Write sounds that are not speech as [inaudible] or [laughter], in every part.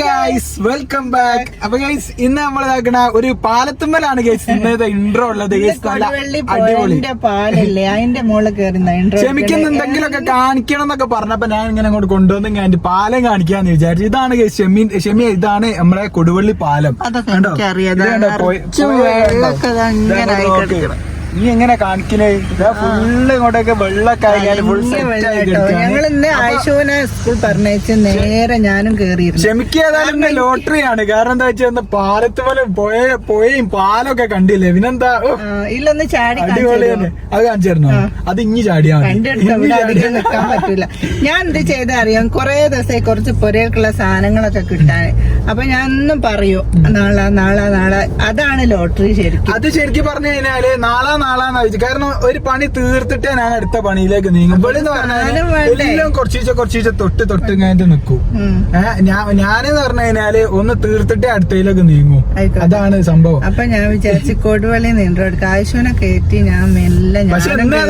Guys welcome back അപ്പൊ guys ഇന്ന് നമ്മൾ ഇതാക്കണ ഒരു പാലത്തുമ്മലാണ് ഗൈസ് ഇന്നത്തെ ഇൻട്രോ ഉള്ളത്. ഗൈസ് നല്ല അടിപൊളി. പാലല്ലേ? അതിന്റെ മോൾ കയറുന്ന ക്ഷമിക്കുന്ന എന്തെങ്കിലുമൊക്കെ കാണിക്കണം എന്നൊക്കെ പറഞ്ഞപ്പോ ഞാൻ ഇങ്ങനെ അങ്ങോട്ട് കൊണ്ടുവന്ന് ഞാൻ പാലം കാണിക്കാന്ന് വിചാരിച്ചു. ഇതാണ് ഗൈസ് ഷെമി ഷെമി ഇതാണ് നമ്മളെ കൊടുവള്ളി പാലം. കണ്ടോ? എനിക്കറിയാം. നീ എങ്ങനെ കാണിക്കണേ? ഇതാ ഫുള്ള് ഇങ്ങോട്ടൊക്കെ വെള്ളമൊക്കെ ആയി ഫുൾ ഞങ്ങൾ ഇന്ന് ആയിഷുവിനെ സ്കൂൾ പറഞ്ഞയച്ച് നേരെ ഞാനും കേറിയിരുന്നു. ക്ഷമിക്ക് ലോട്ടറി ആണ് കാരണം എന്താ വെച്ചാൽ പാലത്ത് പോലെ പോയ പോയും പാലൊക്കെ കണ്ടില്ലേ? പിന്നെന്താ? ഇല്ലൊന്ന് ചാടി അടിപൊളി തന്നെ അത് കാണിച്ചു അത് ഇഞ്ഞി ചാടിയാ നിൽക്കാൻ പറ്റൂല. ഞാൻ എന്ത് ചെയ്ത അറിയാം. കൊറേ ദിവസമായി കുറച്ച് പൊരേക്കുള്ള സാധനങ്ങളൊക്കെ കിട്ടാൻ. അപ്പൊ ഞാൻ ഒന്നും പറയൂ നാളെ നാളെ നാളെ. അതാണ് ലോട്ടറി ശരിക്കും. അത് ശരിക്കും പറഞ്ഞു കഴിഞ്ഞാൽ നാളാ നാളാന്ന് വെച്ചു കാരണം ഒരു പണി തീർത്തിട്ടേ ഞാൻ അടുത്ത പണിയിലേക്ക് നീങ്ങും. ഇവിടെ എന്ന് പറഞ്ഞാൽ? എല്ലാം കുറച്ചീച്ച കുറച്ചീച്ച തൊട്ട് തൊട്ട് കഴിഞ്ഞിട്ട് നിൽക്കും. ഞാൻ ഞാനെന്ന് പറഞ്ഞു കഴിഞ്ഞാൽ ഒന്ന് തീർത്തിട്ടേ അടുത്തയിലേക്ക് നീങ്ങും. അതാണ് സംഭവം. അപ്പൊ ഞാൻ വിചാരിച്ചു കൊടുവള്ളി നിന്റെ കാശുവിനെ കയറ്റി ഞാൻ മെല്ലെ പക്ഷെ എന്നാ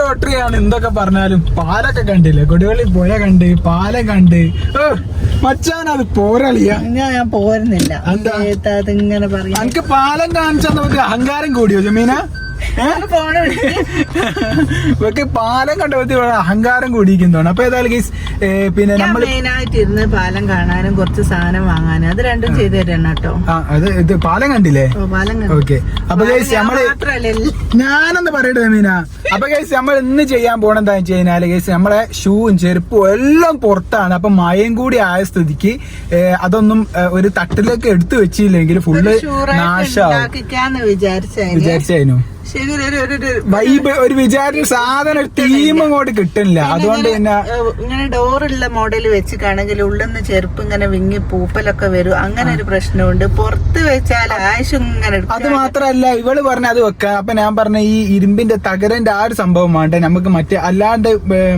ലോട്ടറിയാണ് എന്തൊക്കെ പറഞ്ഞാലും പാലൊക്കെ കണ്ടില്ലേ? കൊടുവള്ളി പുഴ കണ്ട് പാലം കണ്ട്. മച്ചാനത് മച്ചാൻ അത് പോരളിയ. ഞാൻ പോരുന്നില്ല? അതിങ്ങനെ പറയാം. എനിക്ക് പാലം കാണിച്ചാൽ നമുക്ക് അഹങ്കാരം കൂടിയോ ജമീന? ഇവക്ക് പാലം കണ്ടപ്പോഴത്തെ അഹങ്കാരം കൂടിയിരിക്കുന്നതാണ് അപ്പൊ ഏതായാലും ഗൈസ് പിന്നെ നമ്മൾ മെയിനായിട്ട് ഇരുന്ന് പാലം കാണാനും കുറച്ച് സാധനം വാങ്ങാനും അത് രണ്ടും ചെയ്തു തരണം കേട്ടോ. അത് ഇത് പാലം കണ്ടില്ലേ. ഓക്കെ അപ്പൊ ഗൈസ് നമ്മൾ ഞാനൊന്ന് പറയട്ടെ മീന. അപ്പൊ ഗൈസ് നമ്മൾ ഇന്ന് ചെയ്യാൻ പോണ എന്താ വെച്ച് കഴിഞ്ഞാൽ ഗൈസ് നമ്മളെ ഷൂവും ചെരുപ്പും എല്ലാം പുറത്താണ്. അപ്പൊ മയം കൂടി ആയ സ്ഥിതിക്ക് അതൊന്നും ഒരു തട്ടിലേക്ക് എടുത്തു വെച്ചില്ലെങ്കിൽ ഫുള്ള് നാശാവും. വിചാരിച്ചായിരുന്നു വൈബ് ഒരു വിചാരിച്ച സാധനം ഒരു തീം അങ്ങോട്ട് കിട്ടുന്നില്ല അതുകൊണ്ട് പിന്നെ ഇങ്ങനെ ഡോറുള്ള മോഡൽ വെച്ചിട്ടാണെങ്കിൽ ഉള്ളിന്ന് ചെരുപ്പ് ഇങ്ങനെ വിങ്ങി പൂപ്പലൊക്കെ വരും. അങ്ങനെ ഒരു പ്രശ്നമുണ്ട്. പുറത്ത് വെച്ചാൽ ആവശ്യം ഇങ്ങനെ അത് മാത്രല്ല ഇവൾ പറഞ്ഞ അത് വെക്കാം. അപ്പൊ ഞാൻ പറഞ്ഞ ഈ ഇരുമ്പിന്റെ തകരന്റെ ആ ഒരു സംഭവം വേണ്ട? നമുക്ക് മറ്റേ അല്ലാണ്ട്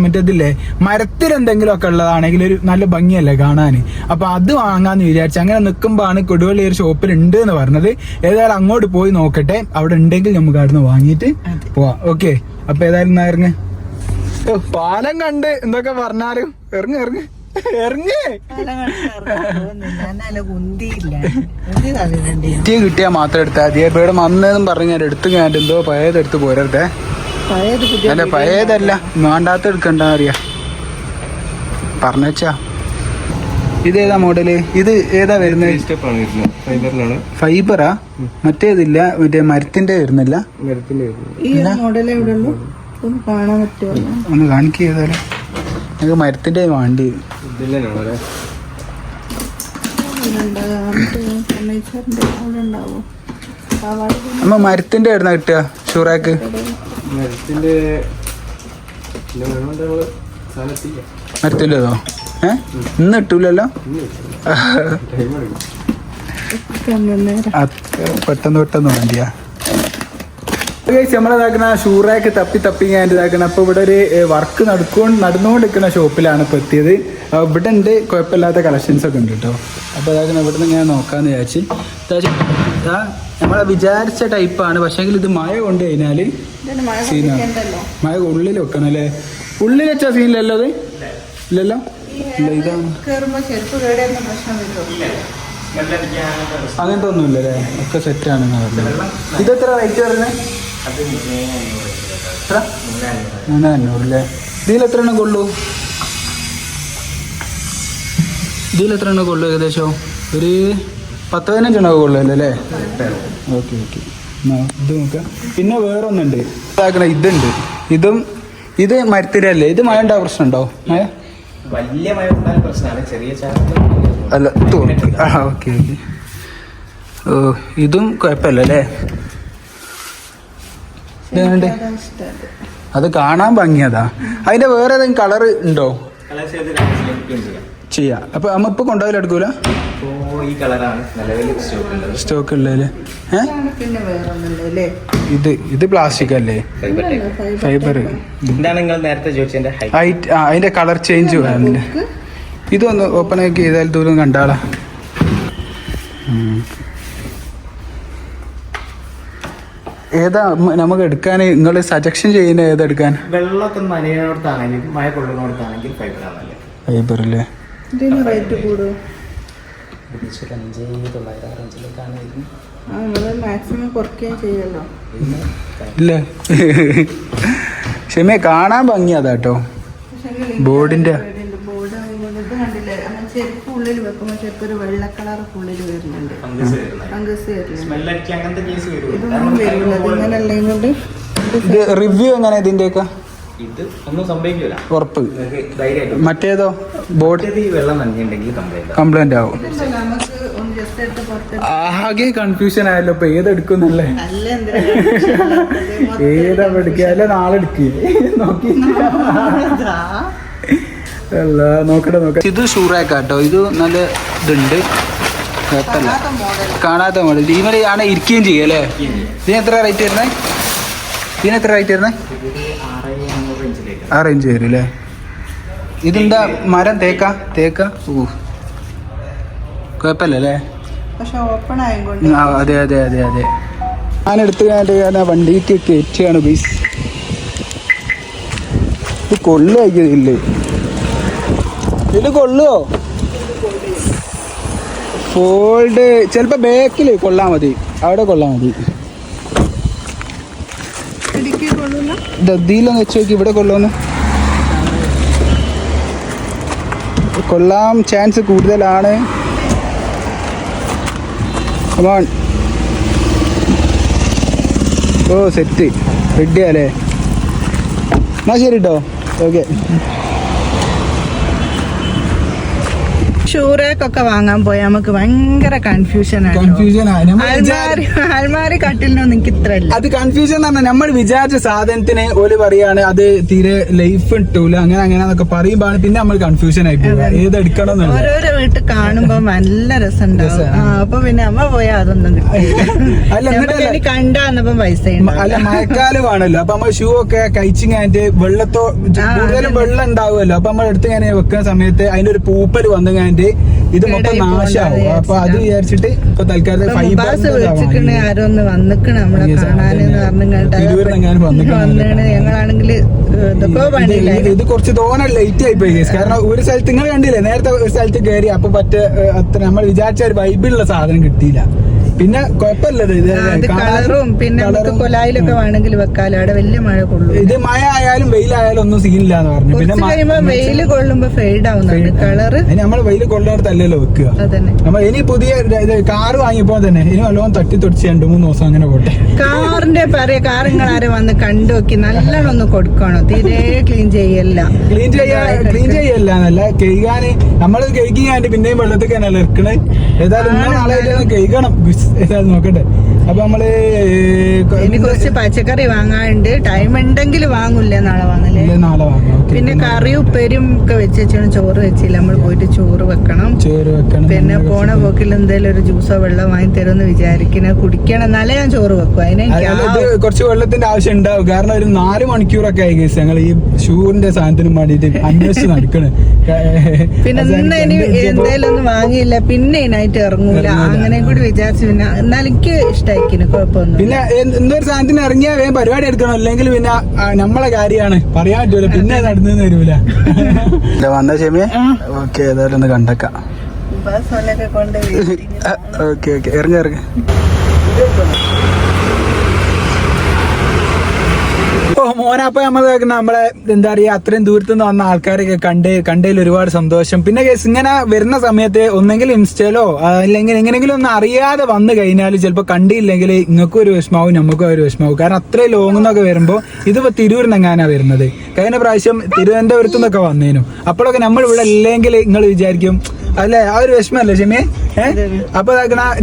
മറ്റേതില്ലേ? മരത്തിൽ എന്തെങ്കിലും ഒക്കെ ഉള്ളതാണെങ്കിൽ ഒരു നല്ല ഭംഗിയല്ലേ കാണാന്? അപ്പൊ അത് വാങ്ങാന്ന് വിചാരിച്ചു അങ്ങനെ നിൽക്കുമ്പോഴാണ് കൊടുവള്ളി ഒരു ഷോപ്പിൽ ഉണ്ട് എന്ന് പറഞ്ഞത്. ഏതായാലും അങ്ങോട്ട് പോയി നോക്കട്ടെ. അവിടെ ഉണ്ടെങ്കിൽ നമുക്ക് അവിടുന്ന് വാങ്ങിയിട്ട്. പോവാം. ഓക്കെ അപ്പൊ ഏതായാലും ഇറങ്ങ്. പാലം കണ്ട് എന്തൊക്കെ പറഞ്ഞാലും ഇറങ്ങ് ഇറങ്ങ്. ഇറങ്ങ്. കിട്ടിയാ മാത്രം എടുത്താ മതി. ഇവിടെ വന്നതെന്നും പറഞ്ഞു ഞാൻ എടുത്ത് ഞാൻ എന്തോ പഴയതെടുത്ത് പോരട്ടെ അല്ല പഴയതല്ല. വേണ്ടാത്ത എടുക്കണ്ട അറിയാ. പറഞ്ഞാ ഇത് ഏതാ മോഡൽ ഇത് ഏതാ വരുന്നത്. ഫൈബറാ മറ്റേതില്ല. മറ്റേ മരത്തിന്റെ വരുന്നില്ല. ഒന്ന് കാണിക്ക ഏതായാലും. ഞങ്ങൾക്ക് മരത്തിന്റെ വേണ്ടി. അമ്മ മരത്തിന്റെ ആയിരുന്ന കിട്ടുക? ഷുറാക്ക്. മരത്തിന്റെ മരത്തിന്റെതോ ഏ? ഇന്ന് കിട്ടൂലല്ലോ? പെട്ടെന്ന് പെട്ടെന്ന് വേണ്ടിയാ. നമ്മളിതാക്കുന്ന ഷൂറാക്ക് തപ്പി തപ്പി ഞാൻ ഇതാക്കണം അപ്പൊ ഇവിടെ ഒരു വർക്ക് നടക്കൊണ്ട് നടന്നുകൊണ്ടിരിക്കുന്ന ഷോപ്പിലാണ് ഇപ്പൊ എത്തിയത്. ഇവിടെ ഉണ്ട് കുഴപ്പമില്ലാത്ത കളക്ഷൻസ് ഒക്കെ ഉണ്ട് കേട്ടോ അപ്പൊ ഇതാക്കണം ഇവിടെ നിന്ന് ഞാൻ നോക്കാന്ന് വിചാരിച്ച്. നമ്മളെ വിചാരിച്ച ടൈപ്പാണ് പക്ഷേങ്കിൽ ഇത് മഴ കൊണ്ട് മഴ സീനാണ്. മഴ ഉള്ളിൽ വെക്കണം അല്ലേ? ഉള്ളിൽ വെച്ച സീനിലല്ലോ അത്? ഇല്ലല്ലോ? ഇല്ല ഇതാണ്. പ്രശ്നം അങ്ങനത്തെ ഒന്നുമില്ല അല്ലേ ഒക്കെ സെറ്റ് ആണ് ഇത് എത്ര റേറ്റ് വരുന്നത് എത്ര? മൂന്ന് അഞ്ഞൂറ് അല്ലേ? ഇതിൽ എത്ര എണ്ണം കൊള്ളു? ഇതിൽ എത്ര എണ്ണം കൊള്ളു ഏകദേശം? ഒരു പത്ത് പതിനഞ്ചെണ്ണമൊക്കെ കൊള്ളു അല്ലേ ഓക്കെ. ഓക്കെ ഇത് നോക്കാം. പിന്നെ വേറെ ഒന്നുണ്ട് ഇതാക്കണ ഇതുണ്ട്. ഇതും ഇത് മരത്തിരല്ലേ ഇത് മഴ ഉണ്ടാവും പ്രശ്നമുണ്ടോ? മഴ? വലിയ മഴ ഉണ്ടായാൽ പ്രശ്നമാണ് ചെറിയ ചാർജ് അല്ല തോന്നി ആ ഓക്കെ ഓക്കെ. ഓ ഇതും കുഴപ്പമില്ല അല്ലേ? അതാ കാണാൻ ഭംഗിയതാ. അതിന്റെ വേറെ ഏതെങ്കിലും കളർ ഉണ്ടോ? കളർ ചെയ്ത് ചെയ്യാം. ചെയ്യാം. അപ്പൊ നമ്മ ഇപ്പൊ കൊണ്ടുപോയാലും എടുക്കൂല? ഈ കളറാണ്. നിലവിൽ സ്റ്റോക്ക് ഉള്ളത്. സ്റ്റോക്ക് ഏ? ഇത് ഇത് പ്ലാസ്റ്റിക് അല്ലേ? ഫൈബർ ടൈപ്പ് ഫൈബർ ഇതാണ് നിങ്ങൾ നേരത്തെ ചോദിച്ചതിന്റെ ഹൈറ്റ് ആ അതിന്റെ കളർ ചേഞ്ച് വേണം ഇതൊന്ന് ഓപ്പൺ ആക്കി ചെയ്താൽ ദൂരം കണ്ടാളാ. ഏതാ നമുക്ക് എടുക്കാൻ നിങ്ങൾ സജഷൻ ചെയ്യുന്ന ഏതെടുക്കാൻ വെള്ളമൊക്കെ നനയുന്നിടത്താണെങ്കിൽ മഴ കൊള്ളുന്നിടത്താണെങ്കിൽ ഫൈബർ ആണല്ലേ? ഫൈബർ അല്ലേ? ഇതിന് റേറ്റ് കൂടുമോ ഏകദേശം ഒരു അഞ്ച് തൊള്ളായിരം ആ റേഞ്ചിലേക്കാണ് ആ നമ്മൾ മാക്സിമം കുറയ്ക്കുകയും ചെയ്യല്ലോ. ഇല്ല. ക്ഷമയെ കാണാൻ ഭംഗി കേട്ടോ ബോർഡിന്റെ ബോർഡ് ഇത് കണ്ടില്ലേ. അങ്ങനെ ചെരുപ്പ് ഉള്ളിൽ വെക്കുമ്പോൾ ചെരുപ്പ് ഒരു വെള്ള കളർ ഉള്ളിൽ വരുന്നുണ്ട്. ഫംഗസ് വരുന്നത്. ഫംഗസ് വരുന്നുണ്ട്. സ്മെല്ലടിക്കുക അങ്ങനത്തെ ഇതൊന്നും വരില്ല ഇങ്ങനെ ഉള്ളതും ഇത് റിവ്യൂ എങ്ങനെ ഇതിന്റെയൊക്കെ? ഇത് ഒന്നും സംഭവിക്കില്ല ഉറപ്പ്. മറ്റേതോ? ബോർഡ് വെള്ളം നനഞ്ഞിട്ടുണ്ടെങ്കിൽ കംപ്ലൈന്റ് കംപ്ലൈന്റ് ആവും. ആകെ കൺഫ്യൂഷൻ ആയല്ലോ ഇപ്പൊ ഏതെടുക്കുന്നല്ലേ ഏതാ എടുക്കുക? അല്ല നാളെ എടുക്കുക [laughs] നോക്കി. അല്ല നോക്കട്ടെ നോക്ക ഇത് ഷൂറാക്കാട്ടോ ഇത് നല്ല ഇതുണ്ട്. കുഴപ്പമില്ല. കാണാത്ത മോഡൽ ഇവർ ആണ് ഇരിക്കുകയും ചെയ്യും അല്ലേ? ഇതിന് എത്ര റേറ്റ് വരുന്നത് ഇതിന് എത്ര റേറ്റ് വരുന്നത് അഞ്ഞൂറ് ചെയ്യരു അല്ലേ ഇതെന്താ മരം തേക്ക? തേക്ക? ഓ കുഴപ്പമില്ലല്ലേ? പക്ഷെ ഓപ്പൺ ആയതുകൊണ്ട്. ആ, അതെ അതെ അതെ അതെ. ഞാൻ എടുത്തു കഴിഞ്ഞാൽ ഞാൻ ആ വണ്ടിക്ക് കയറ്റുകയാണ് ബീസ് ഇത് കൊള്ളുകയില്ലേ ഇത്? കൊള്ളുവോ? ഫോൾഡ് ചിലപ്പോ ബാക്കിൽ കൊള്ളാൻ മതി. അവിടെ കൊള്ളാൻ മതി. ഇതിലൊന്ന് വെച്ച് നോക്കി. ഇവിടെ കൊള്ളുമെന്ന് കൊള്ളാം. ചാൻസ് കൂടുതലാണ്. ഓ സെറ്റ് റെഡിയാലേ എന്നാ ശരി കേട്ടോ ഓക്കെ ഷൂറേക്കൊക്കെ വാങ്ങാൻ പോയാൽ നമുക്ക് ഭയങ്കര കൺഫ്യൂഷൻ ആണ് കൺഫ്യൂഷൻ അൽമാരി കട്ടിലിനൊന്നും എനിക്ക് ഇത്ര അത് കൺഫ്യൂഷൻ എന്ന് പറഞ്ഞാൽ നമ്മൾ വിചാരിച്ച സാധനത്തിന് ഓൽ പറയാണ് അത് തീരെ ലൈഫ് കിട്ടൂല. അങ്ങനെ അങ്ങനെ എന്നൊക്കെ പറയുമ്പോൾ പിന്നെ നമ്മൾ കൺഫ്യൂഷൻ ആയി പോകുക ഏത് എടുക്കണം ഓരോരോ വീട്ടിൽ കാണുമ്പോ നല്ല രസം അപ്പൊ പിന്നെ അമ്മ പോയാ അതൊന്നും അല്ല. ഇനി പൈസ അല്ല മഴക്കാലമാണല്ലോ അപ്പൊ നമ്മൾ ഷൂ ഒക്കെ കഴിച്ചിങ്ങായിട്ട് വെള്ളത്തോ കൂടുതലും വെള്ളം ഉണ്ടാവുമല്ലോ. അപ്പൊ നമ്മൾ എടുത്ത് ഇങ്ങനെ വെക്കുന്ന സമയത്ത് അതിന്റെ ഒരു പൂപ്പൽ വന്നു കഴിഞ്ഞിട്ട് ഇത് മൊത്തം നാശാവും. അപ്പൊ അത് വിചാരിച്ചിട്ട്. ഇപ്പൊ തൽക്കാലം ബസ് വിളിച്ചിക്കണ് ഫൈബർ ആരോ വന്നിക്കണ് നമ്മളെ Yes, കാണാനെന്ന് പറഞ്ഞു തിരുവനന്തപുരം വന്നിക്കണ് വന്നാണ്. ഞങ്ങളാണെങ്കിൽ എന്തൊക്കെയോ പണിയില്ല. ഇത് കുറച്ച് തോനെ ലേറ്റ് ആയി പോയി. കാരണം ഒരു സ്ഥലത്ത് നിങ്ങൾ കണ്ടില്ലേ? നേരത്തെ ഒരു സ്ഥലത്ത് കയറി അപ്പൊ പറ്റ അത്ര നമ്മൾ വിചാരിച്ച ഒരു വൈബിലുള്ള സാധനം കിട്ടിയില്ല. പിന്നെ കളറും പിന്നെ നമുക്ക് കൊലായിലൊക്കെ വേണമെങ്കിൽ വെക്കാലോ. അവിടെ വലിയ മഴ കൊള്ളും. ഇത് മഴ ആയാലും വെയിലായാലും ഒന്നും സീനില്ല എന്ന് പറഞ്ഞു. പിന്നെ കഴിയുമ്പോ വെയിൽ കൊള്ളുമ്പോ ഫെയ്ഡ് ആവുന്നുണ്ട് കളറ് നമ്മൾ വെയിൽ കൊള്ളുന്നിടത്തല്ലല്ലോ വെക്കുക. അതന്നെ. നമ്മൾ ഇനി പുതിയ കാർ കാറ് വാങ്ങിയപ്പോ തന്നെ ഇനി നല്ലോണം തട്ടി തൊടിച്ച് രണ്ടു മൂന്ന് ദിവസം അങ്ങനെ പോട്ടെ. കാറിന്റെ പറയാ കാർ നിങ്ങൾ ആരെ വന്ന് കണ്ടു നോക്കി നല്ലോണം ഒന്ന് കൊടുക്കണോ. തീരെ ക്ലീൻ ചെയ്യല്ല. ക്ലീൻ ചെയ്യാ ക്ലീൻ ചെയ്യല്ല എന്നല്ല കഴുകാന് നമ്മൾ കഴുകിയാണ്ട് പിന്നെയും വെള്ളത്തിൽ തന്നെയല്ലേ ഇറക്കണേ? ഏതായാലും നാളെ കഴുകണം. [laughs] ഏതായാലും നോക്കട്ടെ. അപ്പൊ നമ്മൾ ഇനി കുറച്ച് പച്ചക്കറി വാങ്ങാനുണ്ട്. ടൈം ഉണ്ടെങ്കിൽ വാങ്ങൂല നാളെ വാങ്ങലേ? നാളെ വാങ്ങാം പിന്നെ കറി ഉപ്പേരും ഒക്കെ വെച്ച് വെച്ചാണ് ചോറ് വെച്ചില്ല. നമ്മൾ പോയിട്ട് ചോറ് വെക്കണം. ചോറ് വെക്കണം പിന്നെ പോണ പോക്കിൽ എന്തെങ്കിലും ഒരു ജ്യൂസോ വെള്ളം വാങ്ങി തരുമെന്ന് വിചാരിക്കണ. കുടിക്കണം. എന്നാലേ ഞാൻ ചോറ് വെക്കും. അതിനെ കുറച്ച് വെള്ളത്തിന്റെ ആവശ്യം ഉണ്ടാവും. കാരണം ഒരു നാല് മണിക്കൂറൊക്കെ ആയി കേസ് ഞങ്ങൾ ഈ ഷൂറിന്റെ സാധനത്തിന് വേണ്ടിട്ട് അന്വേഷിച്ച് നടക്കണേ. പിന്നെ ഇന്ന് ഇനി എന്തേലും ഒന്നും വാങ്ങിയില്ല. പിന്നെ ഇതിനായിട്ട് ഇറങ്ങൂല. അങ്ങനെ കൂടി വിചാരിച്ചു പിന്നെ. എന്നാലും എനിക്ക് ഇഷ്ടായിക്കിന് കുഴപ്പമൊന്നും പിന്നെ എന്ത് എന്തൊരു സാധനത്തിന് ഇറങ്ങിയാൽ വേഗം പരിപാടി എടുക്കണം. അല്ലെങ്കിൽ പിന്നെ നമ്മളെ കാര്യമാണ്. പറയാൻ പറ്റൂല. പിന്നെ നടന്നു തരൂല വന്ന ക്ഷമയെ ഓക്കെ ഏതായാലും ഒന്ന് കണ്ടേക്കാം. Okay okay. ഇറങ്ങി ഇറങ്ങി. മോനപ്പ നമ്മൾ നമ്മളെ എന്താ പറയാ അത്രയും ദൂരത്തു നിന്ന് വന്ന ആൾക്കാരൊക്കെ കണ്ട് കണ്ടതിൽ ഒരുപാട് സന്തോഷം. പിന്നെ കേസ് ഇങ്ങനെ വരുന്ന സമയത്ത് ഒന്നെങ്കിൽ ഇൻസ്റ്റയിലോ അല്ലെങ്കിൽ എങ്ങനെങ്കിലും ഒന്ന് അറിയാതെ വന്നു കഴിഞ്ഞാൽ ചിലപ്പോൾ കണ്ടില്ലെങ്കിൽ നിങ്ങൾക്കും ഒരു വിഷമാവും നമുക്കും ഒരു വിഷമാവും. കാരണം അത്രയും ലോങ് എന്നൊക്കെ വരുമ്പോൾ ഇതിപ്പോ തിരൂരിൽ നിന്നെങ്ങാനാണ് വരുന്നത്? കഴിഞ്ഞ പ്രാവശ്യം തിരുവനന്തപുരത്തു നിന്നൊക്കെ വന്നേനും. അപ്പോഴൊക്കെ നമ്മൾ ഇവിടെ ഇല്ലെങ്കിൽ നിങ്ങൾ വിചാരിക്കും അല്ലേ? ആ ഒരു വിഷമല്ലേ ഏഹ് അപ്പൊ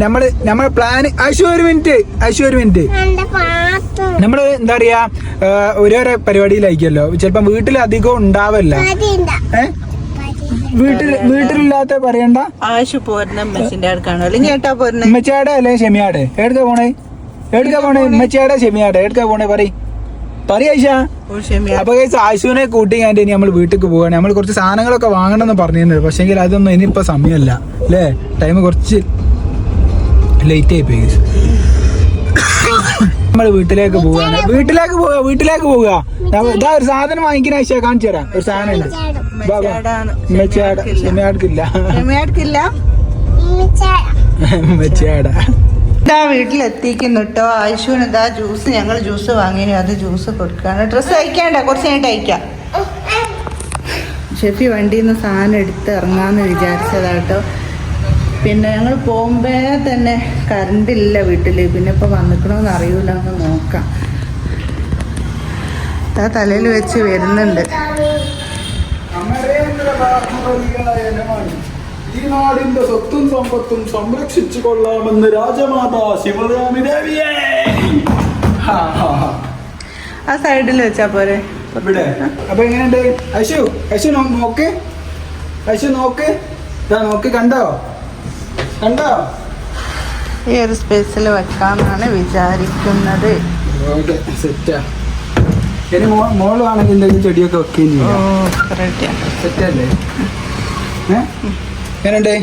നമ്മൾ നമ്മളെ പ്ലാൻ അശു ഒരു മിനിറ്റ് അശു ഒരു മിനിറ്റ്. നമ്മൾ എന്താ പറയാ ഓരോരോ പരിപാടിയിലായിരിക്കുമല്ലോ. ചിലപ്പോ വീട്ടിൽ അധികം ഉണ്ടാവല്ല. വീട്ടിൽ വീട്ടിലില്ലാത്ത പറയണ്ട. ആശു പോരുന്ന മെസ്സിന്റെ അടുക്കാണോ? അല്ലെങ്കിൽ ഏട്ടാ അല്ലെ ഷെമിയാടെ? എടുക്ക പോണേ? എടുക്ക പോണേ? ഉമ്മച്ചാടെ ഷെമിയാടെ? എടുക്ക പോണേ? പറ പറ ഐഷ. അപ്പൊ കഴിച്ച് ആശുവിനെ കൂട്ടി കഴിഞ്ഞിട്ട് ഇനി നമ്മൾ വീട്ടിലേക്ക് പോവാണ്. നമ്മൾ കുറച്ച് സാധനങ്ങളൊക്കെ വാങ്ങണം എന്ന് പറഞ്ഞിരുന്നത്. പക്ഷെങ്കിൽ അതൊന്നും ഇനിയിപ്പോ സമയമല്ല അല്ലേ? ടൈം കുറച്ച് ലേറ്റ് ആയി പോയി നമ്മൾ വീട്ടിലേക്ക് പോവാണ്. വീട്ടിലേക്ക് പോവുക വീട്ടിലേക്ക് പോവുക ഇതാ ഒരു സാധനം വാങ്ങിക്കുന്ന ആശയ കാണിച്ചു തരാം. ഒരു സാധനം. ബാ, ബാ. [laughs] ഇതാ വീട്ടിലെത്തിക്കുന്നു കേട്ടോ ആയിഷുവിന് ഇതാ ജ്യൂസ് ഞങ്ങൾ ജ്യൂസ് വാങ്ങിനു അത് ജ്യൂസ് കൊടുക്കുകയാണ് ഡ്രസ്സ് അയക്കാണ്ട കുറച്ച് കഴിഞ്ഞിട്ട് അയക്കാം ഷെഫി വണ്ടിയിൽ നിന്ന് സാധനം എടുത്ത് ഇറങ്ങാന്ന് വിചാരിച്ചതാട്ടോ പിന്നെ ഞങ്ങൾ പോകുമ്പേ തന്നെ കറണ്ട് ഇല്ല വീട്ടിൽ പിന്നെ ഇപ്പൊ വന്നിക്കണോന്ന് അറിയൂല എന്ന് നോക്കാം. താ തലയിൽ വെച്ച് വരുന്നുണ്ട്. ഈ നാടിന്റെ സ്വത്തും സമ്പത്തും സംരക്ഷിച്ചു കൊള്ളാമെന്ന് രാജമാതാ ശിവരാമി ദേവിയെ. ആ സൈഡിൽ വെച്ചാ പോരെ. ഇവിടെ. അപ്പൊ എങ്ങനെയുണ്ട്? അശു അശു നോക്ക്. അശു നോക്ക്. ഇതാ നോക്ക് കണ്ടോ? കണ്ടോ? ഈ ഒരു സ്പേസിൽ വെക്കാമെന്നാണ് വിചാരിക്കുന്നത്. ഓക്കെ സെറ്റാ. ഇനി മോ മോൾ വേണമെങ്കിൽ എന്തെങ്കിലും ചെടിയൊക്കെ വെക്കുന്നു സെറ്റല്ലേ? ഏ? എങ്ങനെയുണ്ട്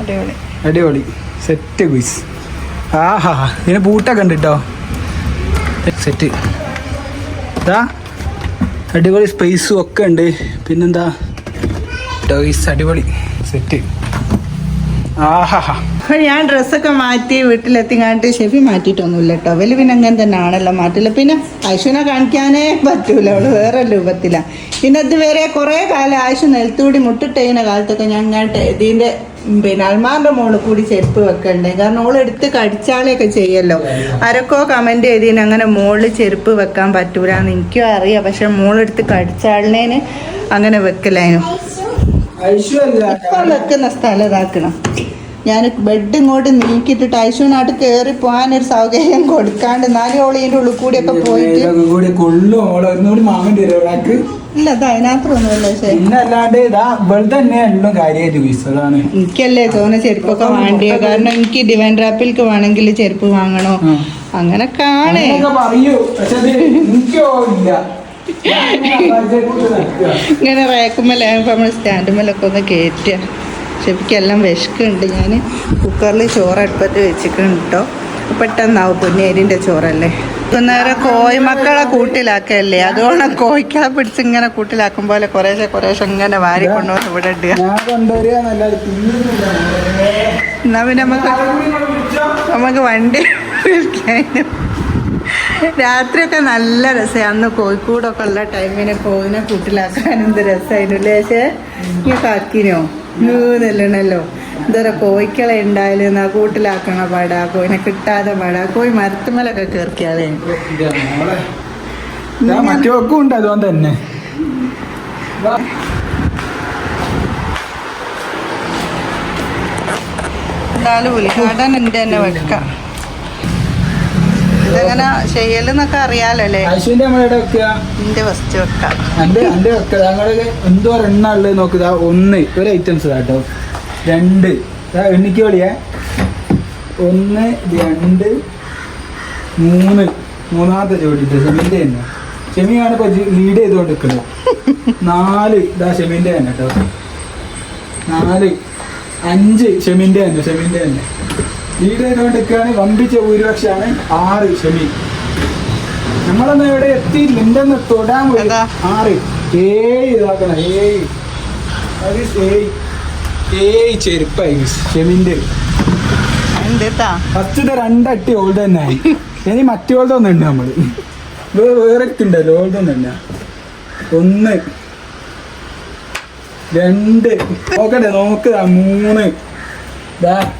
അടിപൊളി. അടിപൊളി. സെറ്റ് കുയിസ് ആഹാ ഇതിന് ബൂട്ടൊക്കെ ഉണ്ട് കേട്ടോ സെറ്റ് ഇതാ അടിപൊളി സ്പേസും ഒക്കെ ഉണ്ട്. പിന്നെന്താ? ടോയ്സ് അടിപൊളി. സെറ്റ് അപ്പൊ ഞാൻ ഡ്രസ്സൊക്കെ മാറ്റി വീട്ടിലെത്തിങ്ങാണ്ട് ഷെഫി മാറ്റിയിട്ടൊന്നുമില്ല കേട്ടോ വലിയ പിന്നെ അങ്ങനെ തന്നെ ആണല്ലോ മാറ്റില്ല പിന്നെ ഐശുവിനെ കാണിക്കാനേ പറ്റൂല. അവൾ വേറെ രൂപത്തിലാ. പിന്നെ ഇതുവരെ കുറേ കാലം ആയുഷ് മുട്ടിട്ട് മുട്ടിട്ടതിന കാലത്തൊക്കെ ഞാൻ ഞങ്ങൾ ഇതിന്റെ പിന്നെ അൽമാറിന്റെ മുകളിൽ കൂടി ചെരുപ്പ് വെക്കണ്ടേ. കാരണം ഓൾ എടുത്ത് കടിച്ചാളെയൊക്കെ ചെയ്യല്ലോ. ആരൊക്കെ കമന്റ് ചെയ്തിന് അങ്ങനെ മോൾ ചെരുപ്പ് വെക്കാൻ പറ്റൂലെന്ന് എനിക്കും അറിയാം. പക്ഷെ മോളെടുത്ത് കടിച്ചാളിനേന് അങ്ങനെ വെക്കലായിരുന്നു. ഇപ്പം വെക്കുന്ന സ്ഥലം ഇതാക്കണം. ഞാൻ ബെഡ് ഇങ്ങോട്ട് നീക്കിയിട്ടിട്ട് ഐശുവിനായിട്ട് കയറി ഒരു സൗകര്യം കൊടുക്കാണ്ട് നാല് ഓളിയുടെ ഉള്ളിൽ കൂടിയൊക്കെ പോയിട്ട് ഒക്കെ പോയിട്ട് ഇല്ല അത് അതിനകത്തൊന്നുമല്ല എനിക്കല്ലേ തോന്നുന്നു ചെരുപ്പൊക്കെ വേണ്ടിയ കാരണം എനിക്ക് ഡിവൈൻ റാപ്പിൽക്ക് വേണമെങ്കിൽ ചെരുപ്പ് വാങ്ങണോ. അങ്ങനെ കാണേ പറയൂ. പക്ഷെ ഇങ്ങനെ റേക്കുമ്മല. നമ്മൾ സ്റ്റാൻഡുമ്മലൊക്കെ ഒന്ന് കയറ്റുക ഷെഫിക്കെല്ലാം വിശക്കുണ്ട് ഞാൻ കുക്കറിൽ ചോറ് അടുപ്പത്ത് വെച്ചിട്ടുണ്ട് കേട്ടോ പെട്ടെന്നാവും പൊന്നേരിന്റെ ചോറല്ലേ. നേരെ കോഴിമക്കളെ കൂട്ടിലാക്കല്ലേ? അതുകൊണ്ട് കോഴിക്കളെ പിടിച്ച് ഇങ്ങനെ കൂട്ടിലാക്കും പോലെ കുറേശ്ശെ കുറേശ്ശെ ഇങ്ങനെ വാരി കൊണ്ടുവന്ന് ഇവിടെ ഇടുക. എന്നാ പിന്നെ നമുക്ക്? നമുക്ക് വണ്ടി [laughs] വിളിക്കാനും. രാത്രിയൊക്കെ നല്ല രസമാണ് അന്ന് കോഴിക്കോടൊക്കെ ഉള്ള ടൈമിന് കോവിനെ കൂട്ടിലാക്കാൻ എന്ത് രസമായിരുന്നു അല്ലേ പക്ഷേ ഈ കാക്കിനോ? നല്ലണല്ലോ. എന്താ കോഴിക്കളെ ഉണ്ടായാലും ആ കൂട്ടിലാക്കണ പാടാ കോഴിനെ കിട്ടാതെ പാടാ കോഴി മരത്തുമലൊക്കെ മറ്റൊക്കെ ഉണ്ട് അതുകൊണ്ട് തന്നെ. എന്തായാലും ഉദ്ഘാടനം എന്റെ തന്നെ വെക്കാം. ഇതെങ്ങനെ ചെയ്യലെന്നൊക്കെ അറിയാലോ അല്ലേ ഐശ്വര്യ നമ്മളെവിടെ വെക്കുക? എന്റെ ഫസ്റ്റ് വെക്കാം. എന്റെ എന്റെ വെക്കുക ഞങ്ങൾ എന്തോ എണ്ണ ഉള്ളത് നോക്കുക ഒന്ന് ഒരു ഐറ്റംസ് കേട്ടോ. രണ്ട്. എണ്ണിക്ക് വിളിയേ. ഒന്ന് രണ്ട് മൂന്ന്. മൂന്നാമത്തെ ജോലിട്ട് ഷെമിന്റെ തന്നെ. ഷെമിയാണ് ഇപ്പൊ ലീഡ് ചെയ്തുകൊണ്ട് നിൽക്കുന്നത് നാല്. ഇതാ ഷെമിന്റെ തന്നെ കേട്ടോ. നാല്. അഞ്ച് ഷെമിന്റെ തന്നെ ഷെമിന്റെ തന്നെ. ലീഡ് വമ്പിച്ച ഭൂരിപക്ഷമാണ് ആറ് ഷെമി. നമ്മളൊന്നും ഇവിടെ എത്തിയില്ല എന്തെന്ന് തൊടാൻ പോയി. ആറ്. ഏയ് ഇതാക്കണം ഏയ്. ചെരുപ്പായി ഷെമിന്റെ ഫസ്റ്റ് രണ്ടട്ടി ഓൾഡ് തന്നെ ആയി. ഇനി മറ്റേ ഓൾഡ് ഒന്നും ഉണ്ട് നമ്മൾ. വേറെ വേറെ ഉണ്ടല്ലോ ഓൾഡ് ഒന്നും തന്നെ ഒന്ന്. രണ്ട്. നോക്കട്ടെ നോക്കുക മൂന്ന്. ദാ.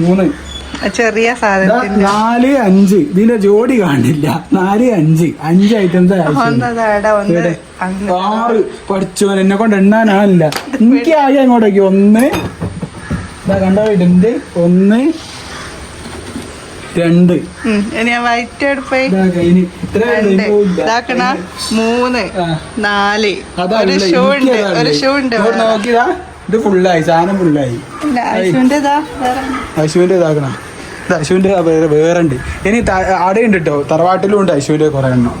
മൂന്ന്. ചെറിയ സാധനം നാല് അഞ്ച്. ഇതിന്റെ ജോഡി കാണില്ല. നാല് അഞ്ച്. അഞ്ച് ഐറ്റംസ് ആറ് പഠിച്ചോൻ എന്നെ കൊണ്ട് എണ്ണാനാണില്ല എനിക്ക് ആയി അങ്ങോട്ടേക്ക് ഒന്ന്. ഇതാ കണ്ടോ ഇടുണ്ട് ഒന്ന് രണ്ട്. മൂന്ന്. നാല്. ഒരു ഷൂ ഉണ്ട് ഒരു ഷോ ഉണ്ട് നോക്കിയതാ. ഇത് ഫുള്ളായി സാധനം ഫുള്ളായി അശ്വിന്റെ ഇതാക്കണം. ഇത് അശുവിന്റെ വേറെ വേറെ ഉണ്ട് ഇനി അവിടെ ഉണ്ട് കേട്ടോ തറവാട്ടിലും ഉണ്ട് അശുവിന്റെ കുറെ എണ്ണം.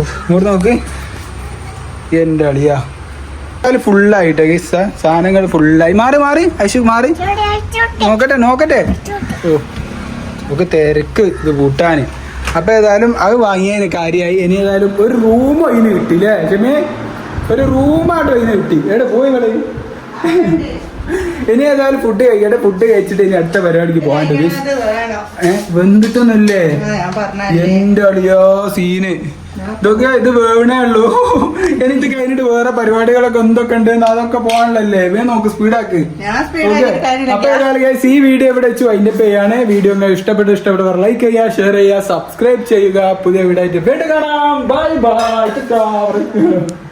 ഇങ്ങോട്ട് നോക്ക്. എന്റെ അളിയാ. അതിൽ ഫുള്ളായിട്ട് സാധനങ്ങൾ ഫുള്ളായി മാറി മാറി അശു മാറി. നോക്കട്ടെ നോക്കട്ടെ. ഓ നമുക്ക് തിരക്ക് ഇത് കൂട്ടാന്. അപ്പൊ ഏതായാലും അത് വാങ്ങിയതിന് കാര്യമായി. ഇനി ഏതായാലും ഒരു റൂം അതിന് കിട്ടില്ലേ ക്ഷമേ ഒരു റൂമായിട്ട് അതിന് കിട്ടി. എവിടെ പോയി കളി [laughs] ഇനി ഏതായാലും ഫുഡ് കഴിക്കട്ടെ. ഫുഡ് കഴിച്ചിട്ട് ഇനി അടുത്ത പരിപാടിക്ക് ഏഹ് വെന്തിട്ടൊന്നുമില്ലേ? എന്റെ അളിയോ സീന്. ഇതൊക്കെ ഇത് വേണേ ഉള്ളൂ. [laughs] എനിക്ക് കഴിഞ്ഞിട്ട് വേറെ പരിപാടികളൊക്കെ എന്തൊക്കെ ഉണ്ട് അതൊക്കെ പോകാനുള്ളല്ലേ വേ നോക്ക് സ്പീഡാക്ക് അപ്പൊ ഏതായാലും ഈ വീഡിയോ ഇവിടെ വെച്ചു അതിന്റെ പേയാണ് വീഡിയോ ഇഷ്ടപ്പെട്ട് ഇഷ്ടപ്പെട്ടവർ ലൈക്ക് ചെയ്യുക ഷെയർ ചെയ്യുക സബ്സ്ക്രൈബ് ചെയ്യുക. പുതിയ വീഡിയോ ആയിട്ട് വീണ്ടും കാണാം. Bye bye